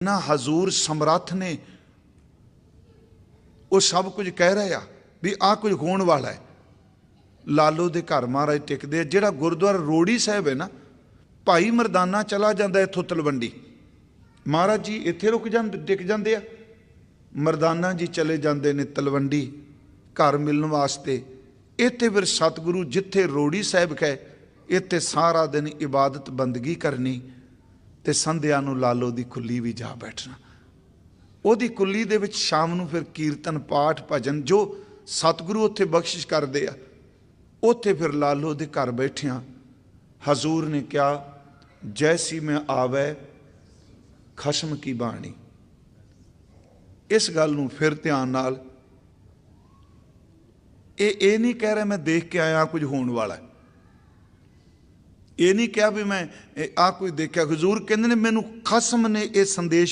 ਨਾ ਹਜ਼ੂਰ ਸਮਰੱਥ ਨੇ। ਉਹ ਸਭ ਕੁਝ ਕਹਿ ਰਹੇ ਆ ਵੀ ਆ ਕੁਝ ਹੋਣ ਵਾਲਾ ਹੈ। ਲਾਲੋ ਦੇ ਘਰ ਮਹਾਰਾਜ ਟਿਕਦੇ ਆ, ਜਿਹੜਾ ਗੁਰਦੁਆਰਾ ਰੋੜੀ ਸਾਹਿਬ ਹੈ ਨਾ, ਭਾਈ ਮਰਦਾਨਾ ਚਲਾ ਜਾਂਦਾ ਇੱਥੋਂ ਤਲਵੰਡੀ। ਮਹਾਰਾਜ ਜੀ ਇੱਥੇ ਰੁਕ ਜਾਂਦੇ ਟਿਕ ਜਾਂਦੇ ਆ। ਮਰਦਾਨਾ ਜੀ ਚਲੇ ਜਾਂਦੇ ਨੇ ਤਲਵੰਡੀ ਘਰ ਮਿਲਣ ਵਾਸਤੇ। ਇੱਥੇ ਫਿਰ ਸਤਿਗੁਰੂ ਜਿੱਥੇ ਰੋੜੀ ਸਾਹਿਬ ਕਹੇ ਇੱਥੇ ਸਾਰਾ ਦਿਨ ਇਬਾਦਤ ਬੰਦਗੀ ਕਰਨੀ। ਤੇ ਸੰਧਿਆ ਨੂੰ ਲਾਲੋ ਦੀ ਕੁੱਲੀ ਵੀ ਜਾ ਬੈਠਣਾ। ਉਹਦੀ ਕੁੱਲੀ ਦੇ ਵਿੱਚ ਸ਼ਾਮ ਨੂੰ ਫਿਰ ਕੀਰਤਨ, ਪਾਠ, ਭਜਨ, ਜੋ ਸਤਿਗੁਰੂ ਉੱਥੇ ਬਖਸ਼ਿਸ਼ ਕਰਦੇ ਆ, ਉੱਥੇ ਫਿਰ ਲਾਲੋ ਦੇ ਘਰ ਬੈਠਿਆਂ। ਹਜ਼ੂਰ ਨੇ ਕਿਹਾ, ਜੈਸੀ ਮੈਂ ਆਵੇ, ਖਸ਼ਮ ਕੀ ਬਾਣੀ? ਇਸ ਗੱਲ ਨੂੰ ਫਿਰ ਧਿਆਨ ਨਾਲ, ਇਹ ਇਹ ਨਹੀਂ ਕਹਿ ਰਿਹਾ ਮੈਂ ਦੇਖ ਕੇ ਆਇਆ ਕੁਝ ਹੋਣ ਵਾਲਾ ਇਹ ਨਹੀਂ ਕਿਹਾ ਵੀ ਮੈਂ ਆ ਕੋਈ ਦੇਖਿਆ। ਹਜ਼ੂਰ ਕਹਿੰਦੇ ਨੇ, ਮੈਨੂੰ ਖਸਮ ਨੇ ਇਹ ਸੰਦੇਸ਼